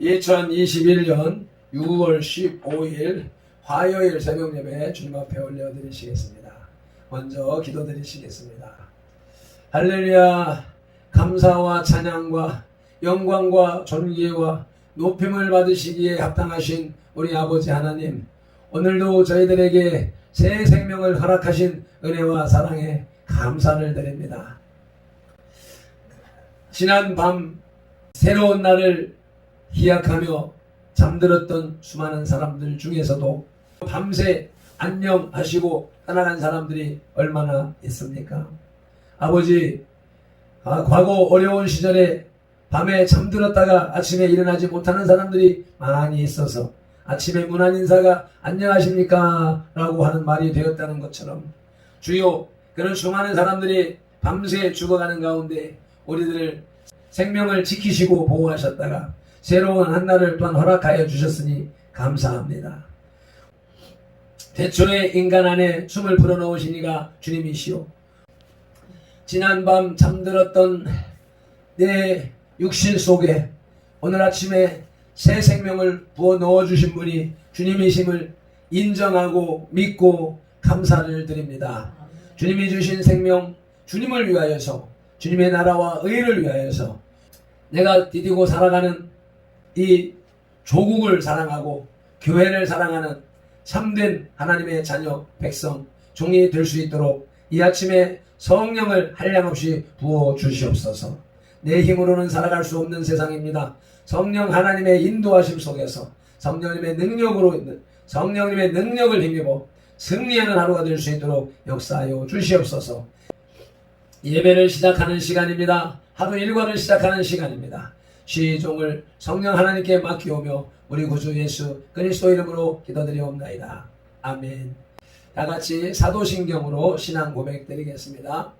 2021년 6월 15일 화요일 새벽 예배 주님 앞에 올려드리시겠습니다. 먼저 기도드리시겠습니다. 할렐루야 감사와 찬양과 영광과 존귀와 높임을 받으시기에 합당하신 우리 아버지 하나님 오늘도 저희들에게 새 생명을 허락하신 은혜와 사랑에 감사를 드립니다. 지난 밤 새로운 날을 기약하며 잠들었던 수많은 사람들 중에서도 밤새 안녕하시고 떠나간 사람들이 얼마나 있습니까? 아버지, 아, 과거 어려운 시절에 밤에 잠들었다가 아침에 일어나지 못하는 사람들이 많이 있어서 아침에 문안 인사가 안녕하십니까? 라고 하는 말이 되었다는 것처럼 주요 그런 수많은 사람들이 밤새 죽어가는 가운데 우리들을 생명을 지키시고 보호하셨다가 새로운 한 날을 또한 허락하여 주셨으니 감사합니다. 대초에 인간 안에 숨을 불어넣으신 이가 주님이시오. 지난밤 잠들었던 내 육신 속에 오늘 아침에 새 생명을 부어 넣어 주신 분이 주님이심을 인정하고 믿고 감사를 드립니다. 주님이 주신 생명 주님을 위하여서 주님의 나라와 의를 위하여서 내가 디디고 살아가는 이 조국을 사랑하고 교회를 사랑하는 참된 하나님의 자녀 백성 종이 될 수 있도록 이 아침에 성령을 한량없이 부어 주시옵소서. 내 힘으로는 살아갈 수 없는 세상입니다. 성령 하나님의 인도하심 속에서 성령님의 능력으로 있는 성령님의 능력을 힘입어 승리하는 하루가 될 수 있도록 역사하여 주시옵소서. 예배를 시작하는 시간입니다. 하루 일과를 시작하는 시간입니다. 시종을 성령 하나님께 맡기오며 우리 구주 예수 그리스도 이름으로 기도드리옵나이다. 아멘. 다 같이 사도신경으로 신앙 고백 드리겠습니다.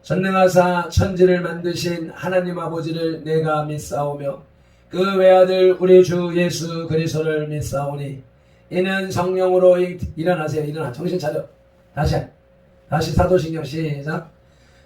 전능하사 천지를 만드신 하나님 아버지를 내가 믿사오며 그 외아들 우리 주 예수 그리스도를 믿사오니 이는 성령으로 일- 일어나세요. 일어나 정신 차려. 다시 다시 사도신경 시작.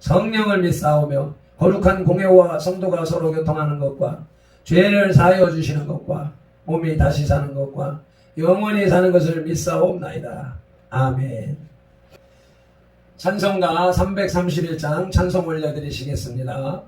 성령을 믿사오며 거룩한 공예와 성도가 서로 교통하는 것과 죄를 사하여 주시는 것과 몸이 다시 사는 것과 영원히 사는 것을 믿사옵나이다. 아멘. 찬송가 331장 찬송 올려드리시겠습니다.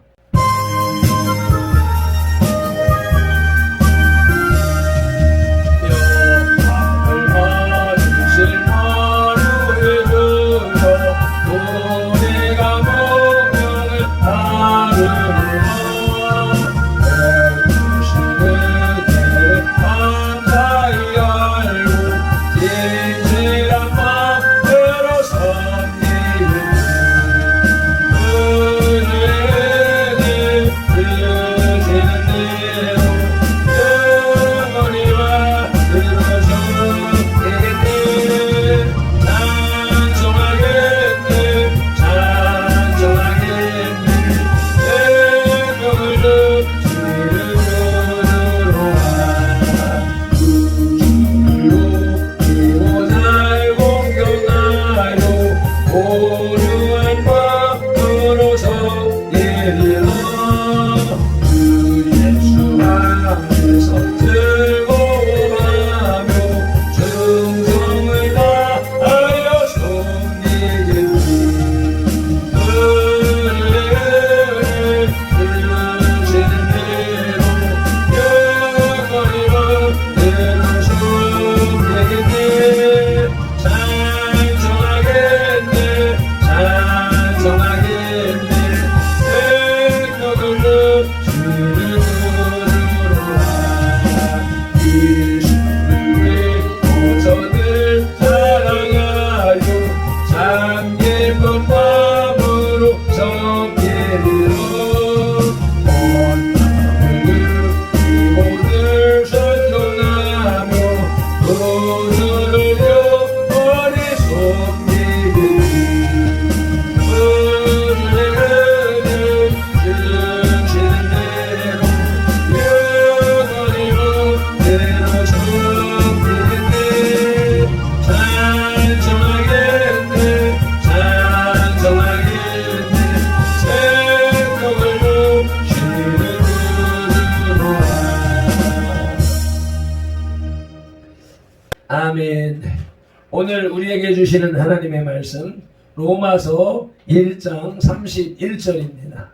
오늘 우리에게 주시는 하나님의 말씀 로마서 1장 31절입니다.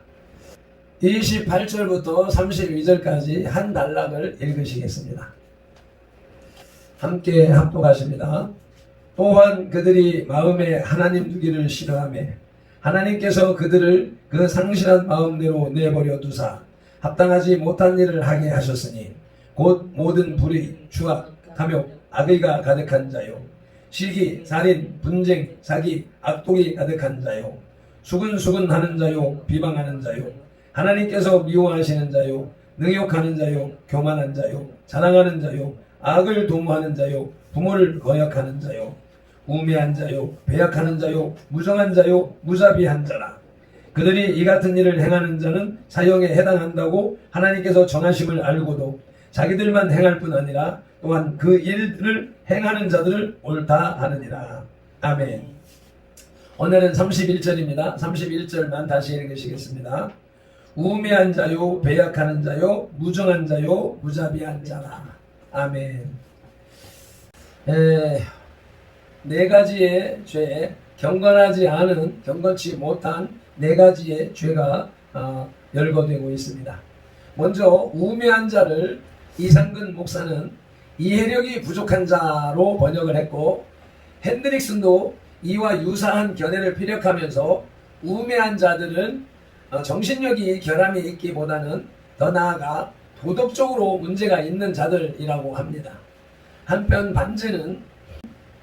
28절부터 32절까지 한 단락을 읽으시겠습니다. 함께 합독하십니다. 또한 그들이 마음에 하나님 두기를 싫어하며 하나님께서 그들을 그 상실한 마음대로 내버려 두사 합당하지 못한 일을 하게 하셨으니 곧 모든 불의, 추악, 탐욕, 악의가 가득한 자요 시기, 살인, 분쟁, 사기, 악독이 가득한 자요. 수근수근 하는 자요 비방하는 자요. 하나님께서 미워하시는 자요 능욕하는 자요 교만한 자요 자랑하는 자요 악을 도모하는 자요 부모를 거역하는 자요 우매한 자요 배약하는 자요 무정한 자요 무자비한 자라. 그들이 이 같은 일을 행하는 자는 사형에 해당한다고 하나님께서 정하심을 알고도 자기들만 행할 뿐 아니라 또한 그 일을 행하는 자들을 옳다 하느니라. 아멘. 오늘은 31절입니다. 31절만 다시 읽으시겠습니다. 우매한 자요, 배약하는 자요, 무정한 자요, 무자비한 자라. 아멘. 에, 네 가지의 죄, 경건하지 않은, 경건치 못한 네 가지의 죄가 어, 열거되고 있습니다. 먼저 우매한 자를 이상근 목사는 이해력이 부족한 자로 번역을 했고 핸드릭슨도 이와 유사한 견해를 피력하면서 우매한 자들은 어, 정신력이 결함이 있기보다는 더 나아가 도덕적으로 문제가 있는 자들이라고 합니다. 한편 반지는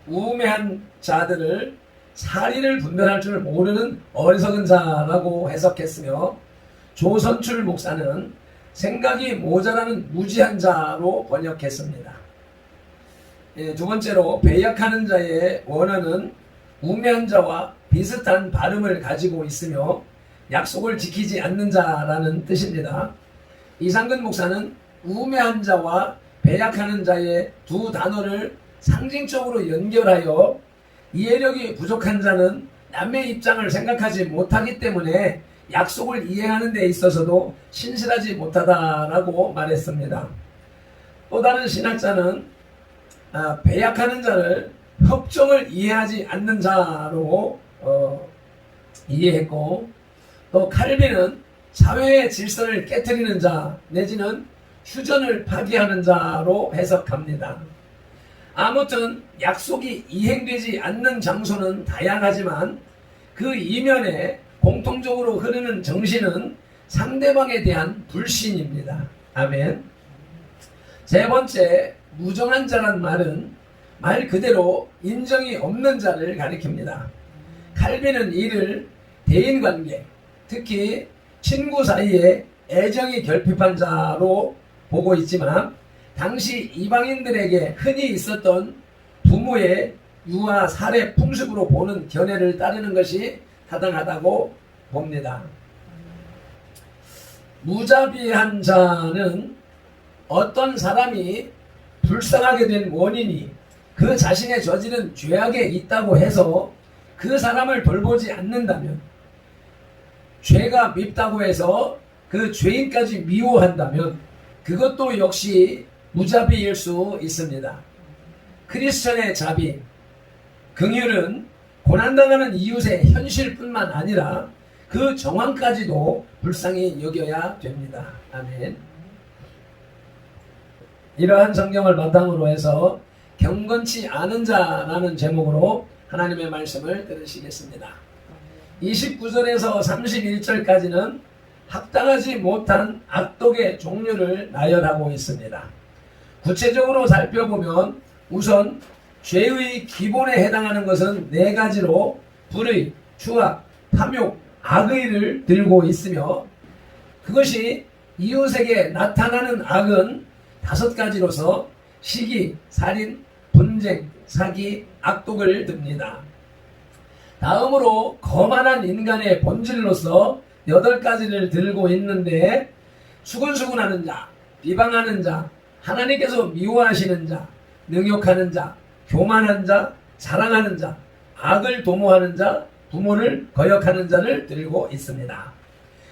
우매한 자들을 사리를 분별할 줄 모르는 어리석은 자라고 해석했으며 조선출 목사는 생각이 모자라는 무지한 자로 번역했습니다. 예, 두 번째로 배역하는 자의 원어는 우매한 자와 비슷한 발음을 가지고 있으며 약속을 지키지 않는 자라는 뜻입니다. 이상근 목사는 우매한 자와 배약하는 자의 두 단어를 상징적으로 연결하여 이해력이 부족한 자는 남의 입장을 생각하지 못하기 때문에 약속을 이행하는 데 있어서도 신실하지 못하다라고 말했습니다. 또 다른 신학자는 아, 배약하는 자를 협정을 이해하지 않는 자로 어, 이해했고 또 칼빈은 사회의 질서를 깨뜨리는 자 내지는 휴전을 파기하는 자로 해석합니다. 아무튼 약속이 이행되지 않는 장소는 다양하지만 그 이면에 공통적으로 흐르는 정신은 상대방에 대한 불신입니다. 아멘. 세 번째, 무정한 자란 말은 말 그대로 인정이 없는 자를 가리킵니다. 칼빈은 이를 대인관계, 특히 친구 사이에 애정이 결핍한 자로 보고 있지만 당시 이방인들에게 흔히 있었던 부모의 유아 살해 풍습으로 보는 견해를 따르는 것이 타당하다고 봅니다. 무자비한 자는 어떤 사람이 불쌍하게 된 원인이 그 자신의 저지른 죄악에 있다고 해서 그 사람을 돌보지 않는다면 죄가 밉다고 해서 그 죄인까지 미워한다면 그것도 역시 무자비일 수 있습니다. 크리스천의 자비, 긍휼은 고난당하는 이웃의 현실뿐만 아니라 그 정황까지도 불쌍히 여겨야 됩니다. 아멘. 이러한 성경을 바탕으로 해서 경건치 않은 자라는 제목으로 하나님의 말씀을 들으시겠습니다. 29절에서 31절까지는 합당하지 못한 악독의 종류를 나열하고 있습니다. 구체적으로 살펴보면 우선 죄의 기본에 해당하는 것은 네 가지로 불의, 추악, 탐욕, 악의를 들고 있으며 그것이 이웃에게 나타나는 악은 다섯 가지로서 시기, 살인, 분쟁, 사기, 악독을 듭니다. 다음으로 거만한 인간의 본질로서 여덟 가지를 들고 있는데 수근수근하는 자, 비방하는 자, 하나님께서 미워하시는 자, 능욕하는 자, 교만한 자, 자랑하는 자, 악을 도모하는 자, 부모를 거역하는 자를 들고 있습니다.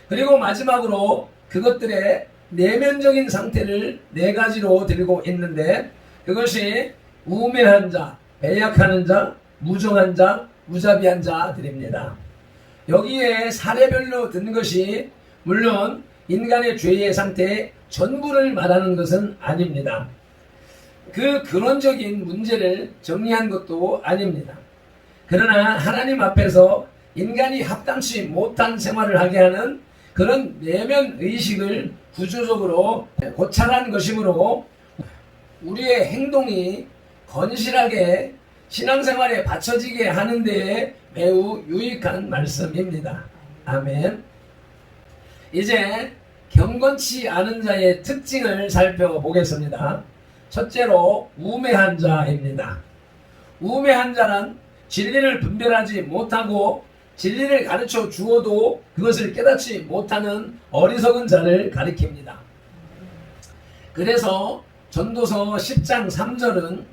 그리고 마지막으로 그것들의 내면적인 상태를 네 가지로 들고 있는데 그것이 우매한 자, 배약하는 자, 무정한 자, 무자비한 자들입니다. 여기에 사례별로 든 것이 물론 인간의 죄의 상태 전부를 말하는 것은 아닙니다. 그 근원적인 문제를 정리한 것도 아닙니다. 그러나 하나님 앞에서 인간이 합당치 못한 생활을 하게 하는 그런 내면 의식을 구조적으로 고찰한 것이므로 우리의 행동이 건실하게 신앙생활에 받쳐지게 하는 데에 매우 유익한 말씀입니다. 아멘. 이제 경건치 않은 자의 특징을 살펴보겠습니다. 첫째로 우매한 자입니다. 우매한 자는 진리를 분별하지 못하고 진리를 가르쳐 주어도 그것을 깨닫지 못하는 어리석은 자를 가리킵니다. 그래서 전도서 10장 3절은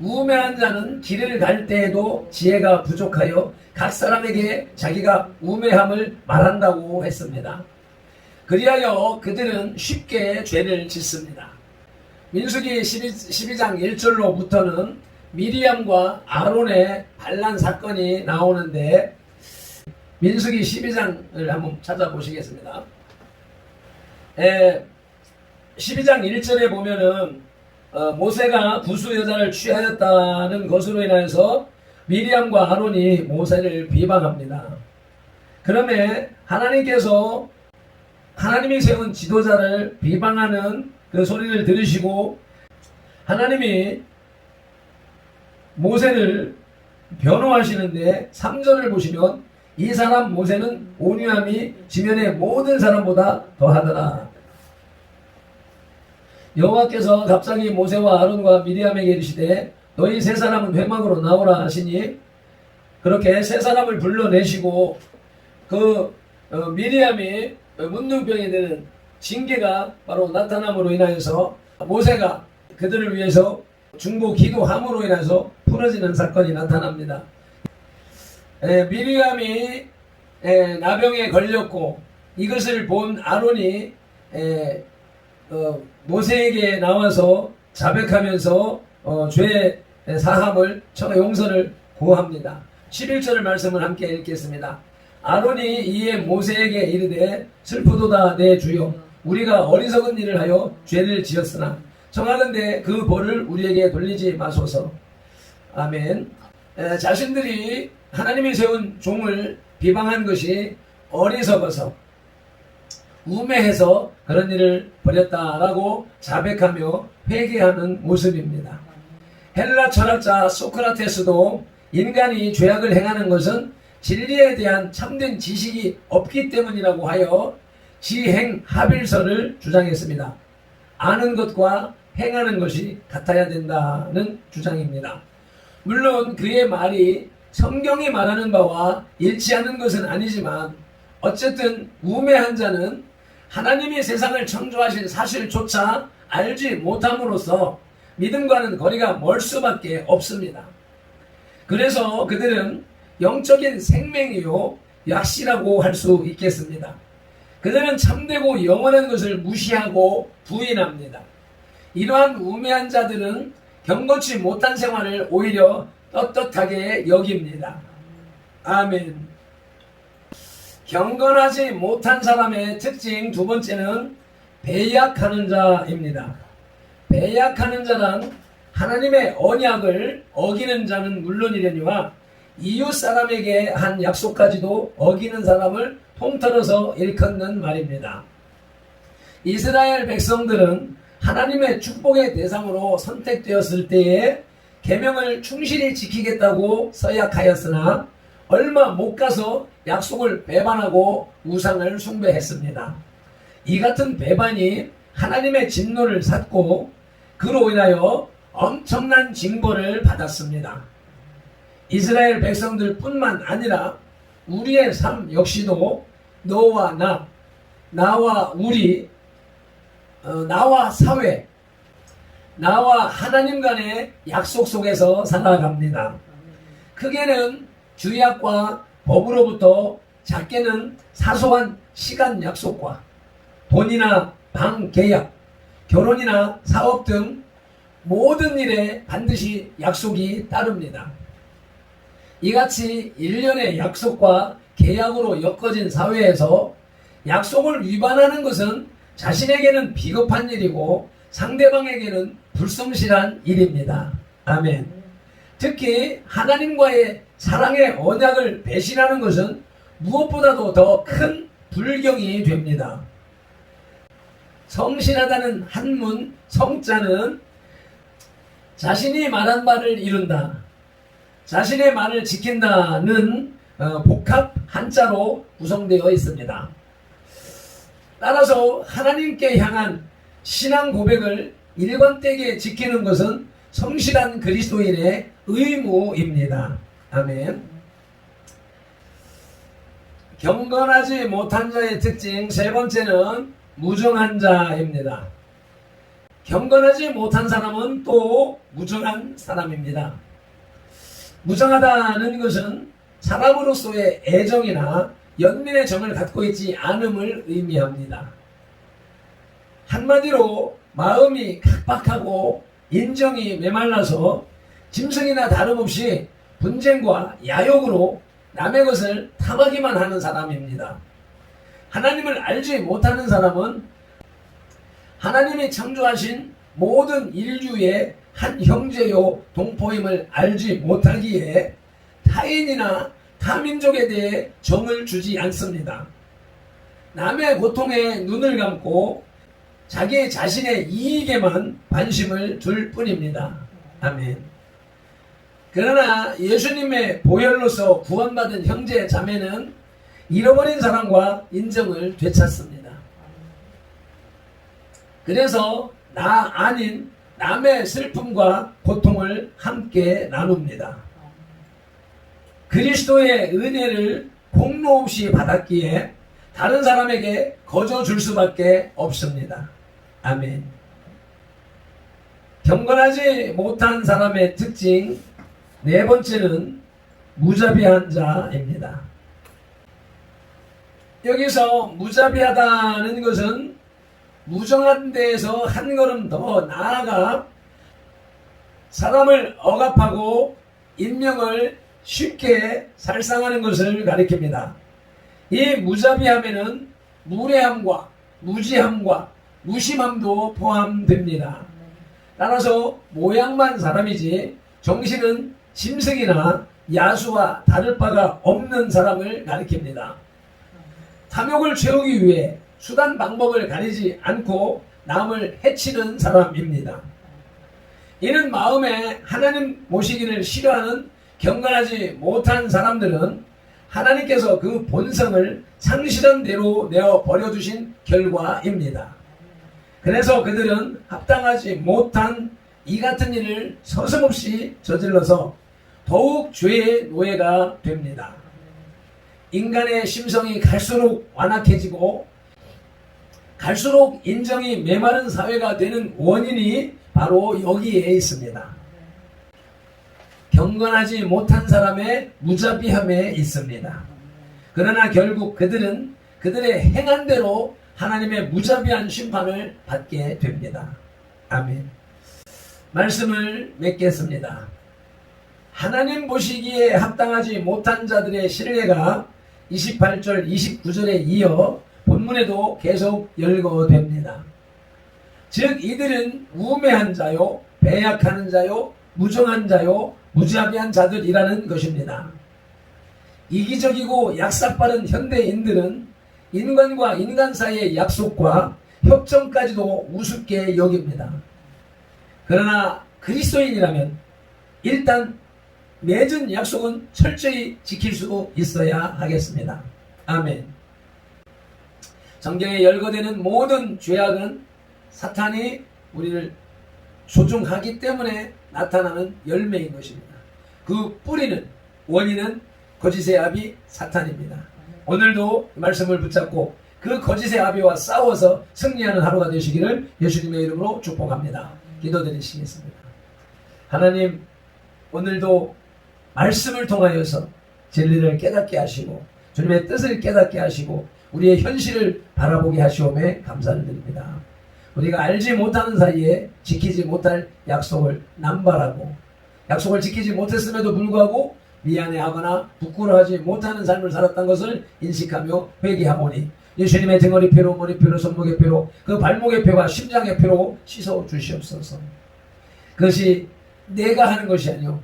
우매한 자는 길을 갈 때에도 지혜가 부족하여 각 사람에게 자기가 우매함을 말한다고 했습니다. 그리하여 그들은 쉽게 죄를 짓습니다. 민수기 12, 장 1절로부터는 미리암과 아론의 반란 사건이 나오는데 민수기 12장을 한번 찾아보시겠습니다. 에, 12장 1절에 보면은 어, 모세가 구수 여자를 취하였다는 것으로 인하여서 미리암과 아론이 모세를 비방합니다. 그러면 하나님께서 하나님이 세운 지도자를 비방하는 그 소리를 들으시고 하나님이 모세를 변호하시는데 3절을 보시면 이 사람 모세는 온유함이 지면의 모든 사람보다 더하더라. 여호와께서 갑자기 모세와 아론과 미리암에게 이르시되 너희 세 사람은 회막으로 나오라 하시니 그렇게 세 사람을 불러내시고 그 어, 미리암이 문둥병이 되는 징계가 바로 나타남으로 인하여서 모세가 그들을 위해서 중보 기도함으로 인해서 풀어지는 사건이 나타납니다. 에, 미리암이 에, 나병에 걸렸고 이것을 본 아론이 에, 어, 모세에게 나와서 자백하면서 어, 죄 사함을 청 용서를 구합니다. 11절을 말씀을 함께 읽겠습니다. 아론이 이에 모세에게 이르되 슬프도다 내 주여 우리가 어리석은 일을 하여 죄를 지었으나 정하건대 그 벌을 우리에게 돌리지 마소서. 아멘. 에, 자신들이 하나님이 세운 종을 비방한 것이 어리석어서 우매해서 그런 일을 벌였다라고 자백하며 회개하는 모습입니다. 헬라 철학자 소크라테스도 인간이 죄악을 행하는 것은 진리에 대한 참된 지식이 없기 때문이라고 하여 지행 합일설을 주장했습니다. 아는 것과 행하는 것이 같아야 된다는 주장입니다. 물론 그의 말이 성경이 말하는 바와 일치하는 것은 아니지만 어쨌든 우매한 자는 하나님이 세상을 창조하신 사실조차 알지 못함으로써 믿음과는 거리가 멀 수밖에 없습니다. 그래서 그들은 영적인 생명이요 약시라고 할 수 있겠습니다. 그들은 참되고 영원한 것을 무시하고 부인합니다. 이러한 우매한 자들은 경건치 못한 생활을 오히려 떳떳하게 여깁니다. 아멘. 경건하지 못한 사람의 특징 두 번째는 배약하는 자입니다. 배약하는 자란 하나님의 언약을 어기는 자는 물론이려니와 이웃 사람에게 한 약속까지도 어기는 사람을 통틀어서 일컫는 말입니다. 이스라엘 백성들은 하나님의 축복의 대상으로 선택되었을 때에 계명을 충실히 지키겠다고 서약하였으나 얼마 못 가서 약속을 배반하고 우상을 숭배했습니다. 이 같은 배반이 하나님의 진노를 샀고 그로 인하여 엄청난 징벌을 받았습니다. 이스라엘 백성들 뿐만 아니라 우리의 삶 역시도 너와 나, 나와 우리, 어, 나와 사회, 나와 하나님 간의 약속 속에서 살아갑니다. 크게는 주약과 법으로부터 작게는 사소한 시간 약속과 돈이나 방 계약, 결혼이나 사업 등 모든 일에 반드시 약속이 따릅니다. 이같이 일련의 약속과 계약으로 엮어진 사회에서 약속을 위반하는 것은 자신에게는 비겁한 일이고 상대방에게는 불성실한 일입니다. 아멘. 특히 하나님과의 사랑의 언약을 배신하는 것은 무엇보다도 더 큰 불경이 됩니다. 성실하다는 한문 성자는 자신이 말한 말을 이룬다. 자신의 말을 지킨다는 어, 복합 한자로 구성되어 있습니다. 따라서 하나님께 향한 신앙 고백을 일관되게 지키는 것은 성실한 그리스도인의 의무입니다. 아멘. 경건하지 못한 자의 특징 세 번째는 무정한 자입니다. 경건하지 못한 사람은 또 무정한 사람입니다. 무정하다는 것은 사람으로서의 애정이나 연민의 정을 갖고 있지 않음을 의미합니다. 한마디로 마음이 각박하고 인정이 메말라서 짐승이나 다름없이 분쟁과 야욕으로 남의 것을 탐하기만 하는 사람입니다. 하나님을 알지 못하는 사람은 하나님이 창조하신 모든 인류의 한 형제요 동포임을 알지 못하기에 타인이나 타 민족에 대해 정을 주지 않습니다. 남의 고통에 눈을 감고 자기 자신의 이익에만 관심을 둘 뿐입니다. 아멘. 그러나 예수님의 보혈로서 구원받은 형제 자매는 잃어버린 사람과 인정을 되찾습니다. 그래서 나 아닌 남의 슬픔과 고통을 함께 나눕니다. 그리스도의 은혜를 공로 없이 받았기에 다른 사람에게 거저 줄 수밖에 없습니다. 아멘. 경건하지 못한 사람의 특징 네 번째는 무자비한 자입니다. 여기서 무자비하다는 것은 무정한 데에서 한 걸음 더 나아가 사람을 억압하고 인명을 쉽게 살상하는 것을 가리킵니다. 이 무자비함에는 무례함과 무지함과 무심함도 포함됩니다. 따라서 모양만 사람이지 정신은 짐승이나 야수와 다를 바가 없는 사람을 가리킵니다. 탐욕을 채우기 위해 수단 방법을 가리지 않고 남을 해치는 사람입니다. 이는 마음에 하나님 모시기를 싫어하는 경건하지 못한 사람들은 하나님께서 그 본성을 상실한 대로 내어 버려두신 결과입니다. 그래서 그들은 합당하지 못한 이 같은 일을 서슴없이 저질러서 더욱 죄의 노예가 됩니다. 인간의 심성이 갈수록 완악해지고 갈수록 인정이 메마른 사회가 되는 원인이 바로 여기에 있습니다. 경건하지 못한 사람의 무자비함에 있습니다. 그러나 결국 그들은 그들의 행한 대로 하나님의 무자비한 심판을 받게 됩니다. 아멘. 말씀을 맺겠습니다. 하나님 보시기에 합당하지 못한 자들의 신뢰가 28절, 29절에 이어 본문에도 계속 열거됩니다. 즉 이들은 우매한 자요, 배약하는 자요, 무정한 자요, 무자비한 자들이라는 것입니다. 이기적이고 약삭빠른 현대인들은 인간과 인간 사이의 약속과 협정까지도 우습게 여깁니다. 그러나 그리스도인이라면 일단 맺은 약속은 철저히 지킬 수 있어야 하겠습니다. 아멘. 성경에 열거되는 모든 죄악은 사탄이 우리를 조종하기 때문에 나타나는 열매인 것입니다. 그 뿌리는 원인은 거짓의 아비 사탄입니다. 오늘도 말씀을 붙잡고 그 거짓의 아비와 싸워서 승리하는 하루가 되시기를 예수님의 이름으로 축복합니다. 기도드리시겠습니다. 하나님 오늘도 말씀을 통하여서 진리를 깨닫게 하시고 주님의 뜻을 깨닫게 하시고 우리의 현실을 바라보게 하시오매 감사를 드립니다. 우리가 알지 못하는 사이에 지키지 못할 약속을 남발하고 약속을 지키지 못했음에도 불구하고 미안해하거나 부끄러워하지 못하는 삶을 살았던 것을 인식하며 회개하오니 예수님의 등허리 피로 머리 피로 손목의 피로 그 발목의 피와 심장의 피로 씻어 주시옵소서. 그것이 내가 하는 것이 아니요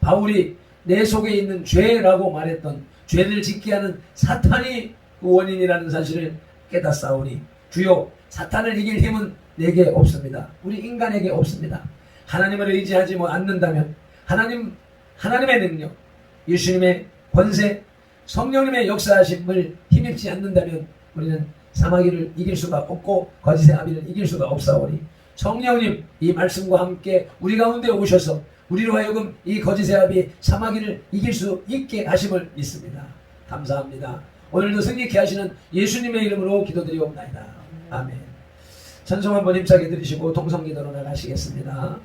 바울이 내 속에 있는 죄라고 말했던 죄를 짓게 하는 사탄이 그 원인이라는 사실을 깨닫사오니 주요 사탄을 이길 힘은 내게 없습니다. 우리 인간에게 없습니다. 하나님을 의지하지 뭐 않는다면 하나님 하나님의 능력, 예수님의 권세, 성령님의 역사하심을 힘입지 않는다면 우리는 사마귀를 이길 수가 없고 거짓의 아비를 이길 수가 없사오니 성령님 이 말씀과 함께 우리 가운데 오셔서 우리로 하여금 이 거짓의 아비 사마귀를 이길 수 있게 하심을 믿습니다. 감사합니다. 오늘도 승리케 하시는 예수님의 이름으로 기도드리옵나이다. 아멘. 찬송 한번 힘차게 들으시고 동성기도로 나가시겠습니다.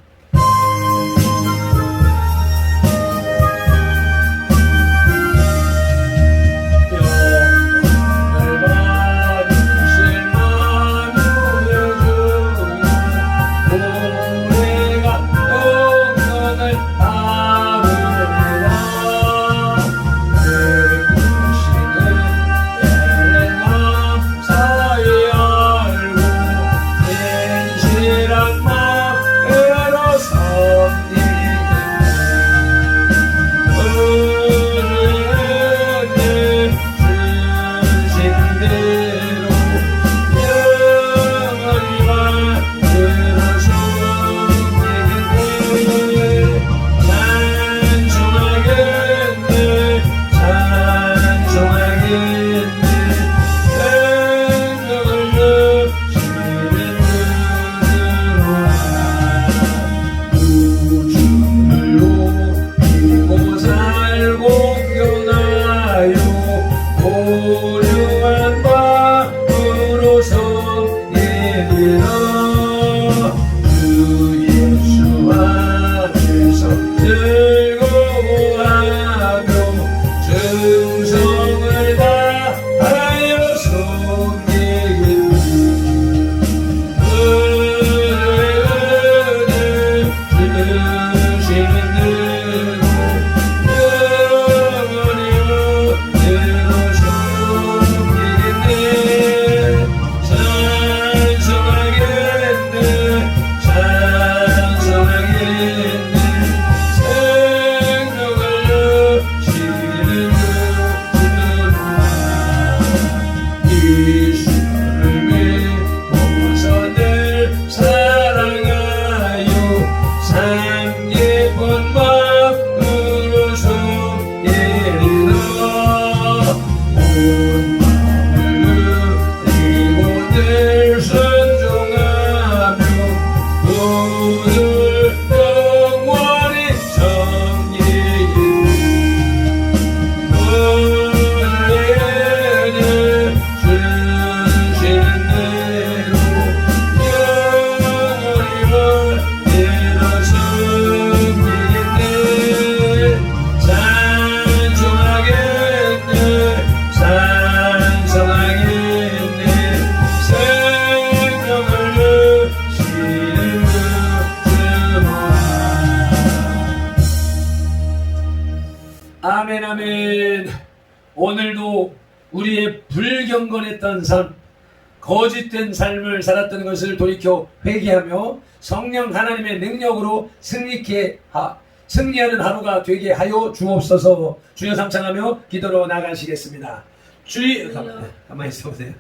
거짓된 삶을 살았던 것을 돌이켜 회개하며 성령 하나님의 능력으로 승리케 하 승리하는 하루가 되게 하여 주옵소서. 주여 삼창하며 기도로 나가시겠습니다. 주의 가만, 있어 보세요.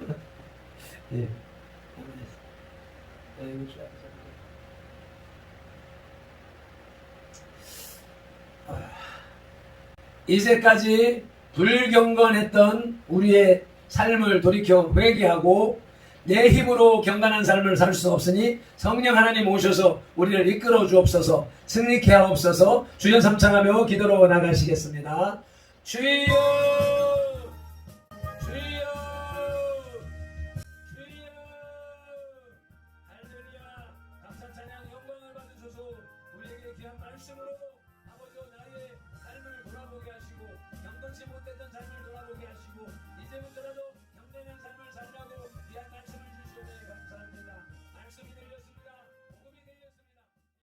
예. 이제까지 불경건했던 우리의 삶을 돌이켜 회개하고 내 힘으로 경건한 삶을 살 수 없으니 성령 하나님 오셔서 우리를 이끌어 주옵소서 승리케 하옵소서 주여 삼창하며 기도로 나가시겠습니다. 주여